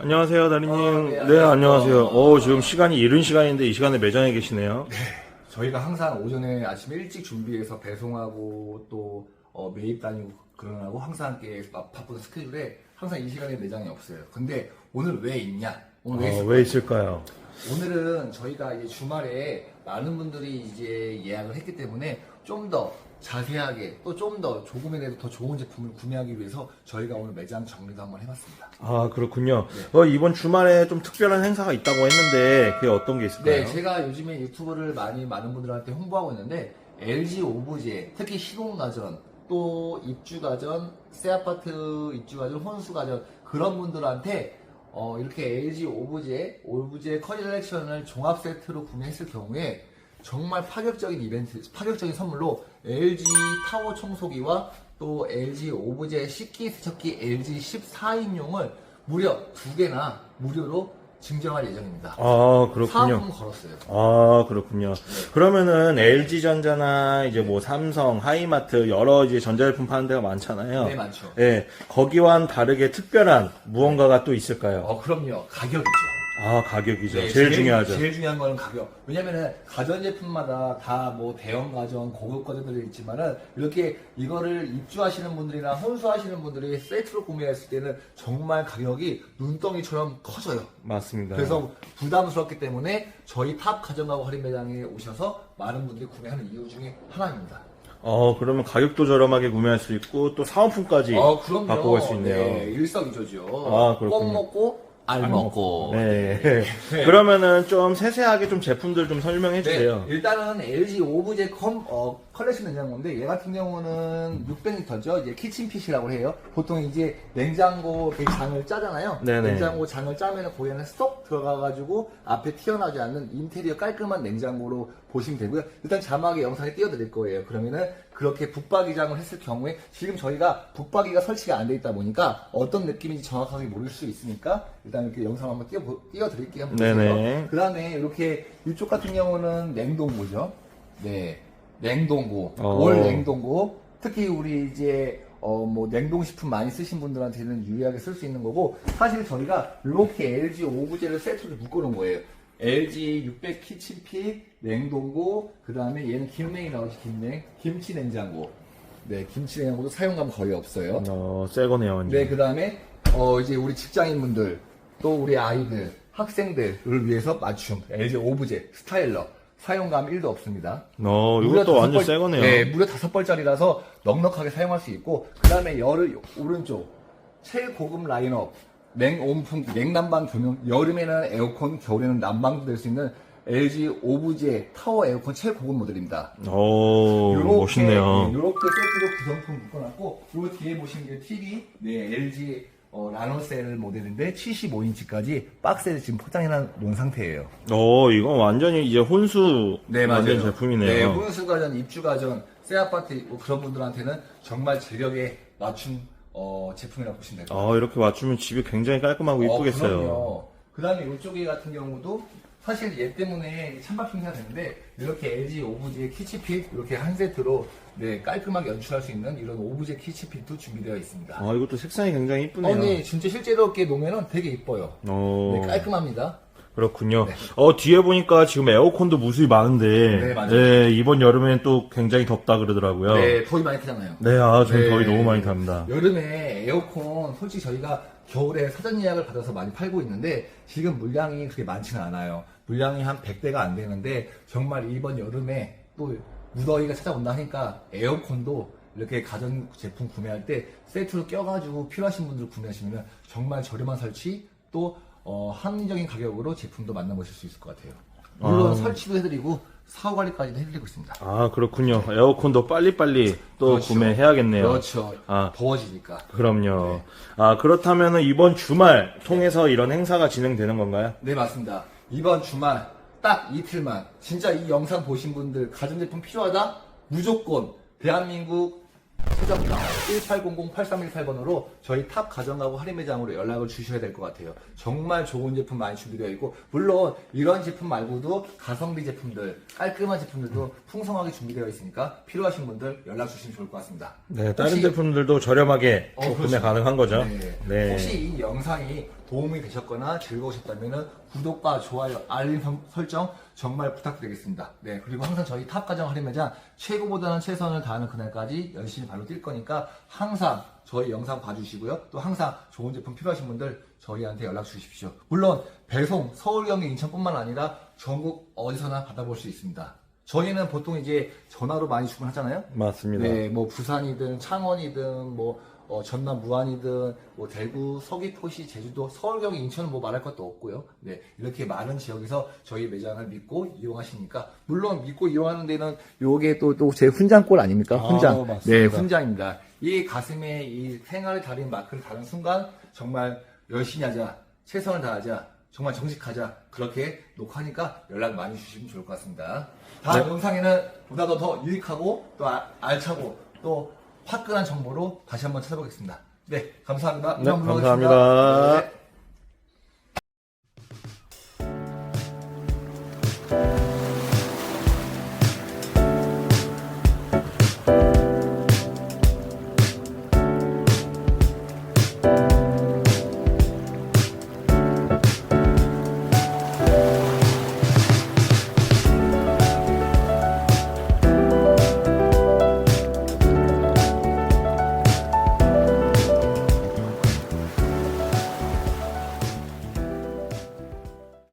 안녕하세요, 다리님. 어, 네, 네, 안녕하세요. 어, 지금 시간이 이른 시간인데 이 시간에 매장에 계시네요. 저희가 항상 오전에 아침 일찍 준비해서 배송하고 또 어, 매입 다니고 그러느라고 항상 함께 바- 바쁜 스케줄에 항상 이 시간에 매장이 없어요. 근데 오늘 왜 있냐? 오늘 왜 어, 있을까? 왜 있을까요? 오늘은 저희가 이제 주말에 많은 분들이 이제 예약을 했기 때문에 좀 더 자세하게 또 좀 더 조금이라도 더 좋은 제품을 구매하기 위해서 저희가 오늘 매장 정리도 한번 해봤습니다. 아, 그렇군요. 네. 어, 이번 주말에 좀 특별한 행사가 있다고 했는데 그게 어떤 게 있을까요? 네, 제가 요즘에 유튜브를 많이 많은 분들한테 홍보하고 있는데 LG 오브제, 특히 시공가전, 또 입주가전, 새 아파트 입주가전, 혼수가전 그런 분들한테 어, 이렇게 LG 오브제, 오브제 컬렉션을 종합 세트로 구매했을 경우에 정말 파격적인 이벤트, 파격적인 선물로 LG 타워 청소기와 또 LG 오브제 식기 세척기 LG 14인용을 무려 두 개나 무료로 증정할 예정입니다. 아, 그렇군요. 사은품 걸었어요. 아, 그렇군요. 그러면은 LG전자나 이제 뭐 삼성, 하이마트 여러 이제 전자제품 파는 데가 많잖아요. 네, 많죠. 예, 거기와는 다르게 특별한 무언가가 또 있을까요? 어, 그럼요. 가격이죠. 아, 가격이죠. 네, 제일, 중요하죠. 제일 중요한 거는 가격. 왜냐면은 가전제품마다 다 뭐 대형 가전, 고급 가전들이 있지만은 이렇게 이거를 입주하시는 분들이나 혼수하시는 분들이 세트로 구매했을 때는 정말 가격이 눈덩이처럼 커져요. 맞습니다. 그래서 부담스럽기 때문에 저희 탑 가전가구 할인 매장에 오셔서 많은 분들이 구매하는 이유 중에 하나입니다. 어, 그러면 가격도 저렴하게 구매할 수 있고 또 사은품까지 어, 그럼요. 바꿔 갈 수 있네요. 네, 일석이조죠. 아, 그렇군요. 꼭 먹고 알 먹고. 네. 그러면은 좀 세세하게 좀 제품들 좀 설명해 주세요. 네, 일단은 LG 오브제 컴, 어, 컬렉션 냉장고인데 얘 같은 경우는 600리터죠. 이제 키친핏이라고 해요. 보통 이제 냉장고 장을 짜잖아요. 네네. 냉장고 장을 짜면 거기에는 쏙 들어가가지고 앞에 튀어나오지 않는 인테리어 깔끔한 냉장고로 보시면 되고요. 일단 자막에 영상에 띄워드릴 거예요. 그러면은 그렇게 붙박이장을 했을 경우에 지금 저희가 붙박이가 설치가 안 돼 있다 보니까 어떤 느낌인지 정확하게 모를 수 있으니까 일단 이렇게 영상 한번 띄워, 띄워드릴게요. 네네. 그 다음에 이렇게 이쪽 같은 경우는 냉동고죠. 네. 냉동고. 어. 올 냉동고. 특히 우리 이제 어 뭐 냉동식품 많이 쓰신 분들한테는 유리하게 쓸 수 있는 거고 사실 저희가 이렇게 LG 오브제를 세트로 묶어놓은 거예요. LG 600 키친핏 냉동고 그 다음에 얘는 김냉이 나오죠 김냉 김치 냉장고 네 김치 냉장고도 사용감 거의 없어요. 어, 새 거네요. 완전. 네, 그 다음에, 어, 이제 우리 직장인분들, 또 우리 아이들, 학생들을 위해서 맞춤, LG 오브제, 스타일러, 사용감 1도 없습니다. 어, 무려 이것도 다섯 완전 벌- 새 거네요. 네, 무려 다섯 벌짜리라서 넉넉하게 사용할 수 있고, 그 다음에 열을, 오른쪽, 최고급 라인업, 냉온풍, 냉난방 조명, 여름에는 에어컨, 겨울에는 난방도 될 수 있는 LG 오브제 타워 에어컨 최고급 모델입니다. 오, 멋있네요. 이렇게 세트로 구성품 묶어놨고, 요 뒤에 보시는 게 TV, 네, LG 어, 라노셀 모델인데 75인치까지 박스에 지금 포장해 놓은 상태예요. 어, 이건 완전히 이제 혼수 만든 제품이네요. 네, 혼수 가전, 입주 가전, 새 아파트 있고 그런 분들한테는 정말 제격에 맞춤 어, 제품이라고 보시면 될 것 같아요. 어, 이렇게 맞추면 집이 굉장히 깔끔하고 이쁘겠어요. 그 다음에 이쪽에 같은 경우도 사실 얘 때문에 찬밥 행사가 되는데 이렇게 LG 오브제 키치핏 이렇게 한 세트로 네, 깔끔하게 연출할 수 있는 이런 오브제 키치핏도 준비되어 있습니다. 아, 이것도 색상이 굉장히 이쁘네요. 어, 네, 진짜 실제로 이렇게 놓으면 되게 이뻐요. 어, 네, 깔끔합니다. 그렇군요. 어, 뒤에 보니까 지금 에어컨도 무수히 많은데, 네, 맞아요. 네, 이번 여름엔 또 굉장히 덥다 그러더라고요. 네, 더위 많이 타잖아요. 네, 아, 전 네. 더위 너무 많이 탑니다. 여름에 에어컨 솔직히 저희가 겨울에 사전 예약을 받아서 많이 팔고 있는데 지금 물량이 그렇게 많지는 않아요. 물량이 한 100대가 안 되는데 정말 이번 여름에 또 무더위가 찾아온다 하니까 에어컨도 이렇게 가전 제품 구매할 때 세트로 껴가지고 필요하신 분들 구매하시면 정말 저렴한 설치 또 어, 합리적인 가격으로 제품도 만나보실 수 있을 것 같아요. 물론 아. 설치도 해드리고 사후 관리까지도 해드리고 있습니다. 아, 그렇군요. 에어컨도 빨리빨리 또 그렇죠. 구매해야겠네요. 그렇죠. 아. 더워지니까. 그럼요. 아, 그렇다면 이번 주말 통해서 이런 행사가 진행되는 건가요? 네, 맞습니다. 이번 주말 딱 이틀만 진짜 이 영상 보신 분들 가전제품 필요하다? 무조건 대한민국 휴대전화 1800-8318번으로 저희 탑 가정가구 할인 매장으로 연락을 주셔야 될 것 같아요. 정말 좋은 제품 많이 준비되어 있고 물론 이런 제품 말고도 가성비 제품들, 깔끔한 제품들도 풍성하게 준비되어 있으니까 필요하신 분들 연락 주시면 좋을 것 같습니다. 네, 다른 혹시- 제품들도 저렴하게 어, 또 구매 그렇죠. 가능한 거죠. 네. 네. 혹시 이 영상이 도움이 되셨거나 즐거우셨다면 구독과 좋아요, 알림 성- 설정 정말 부탁드리겠습니다. 네, 그리고 항상 저희 탑 가정 할인 매장 최고보다는 최선을 다하는 그날까지 열심히 발로 뛸 거니까 항상 저희 영상 봐주시고요. 또 항상 좋은 제품 필요하신 분들 저희한테 연락 주십시오. 물론 배송 서울, 경기, 인천뿐만 아니라 전국 어디서나 받아볼 수 있습니다. 저희는 보통 이제 전화로 많이 주문하잖아요. 맞습니다. 네, 뭐 부산이든 창원이든 뭐 어, 전남 무안이든 뭐 대구, 서귀포시, 제주도, 서울, 경기, 인천은 뭐 말할 것도 없고요. 네, 이렇게 많은 지역에서 저희 매장을 믿고 이용하시니까 물론 믿고 이용하는 데는 요게 또 또 제 훈장골 아닙니까? 아, 훈장. 맞습니다. 네, 훈장입니다. 이 가슴에 이 생활을 달인 마크를 다는 순간 정말 열심히 하자, 최선을 다하자, 정말 정직하자 그렇게 녹화하니까 연락 많이 주시면 좋을 것 같습니다. 다음 네. 영상에는 보다 더, 더 유익하고 또 아- 알차고 또 화끈한 정보로 다시 한번 찾아보겠습니다. 네, 감사합니다. 네. 감사합니다. 네.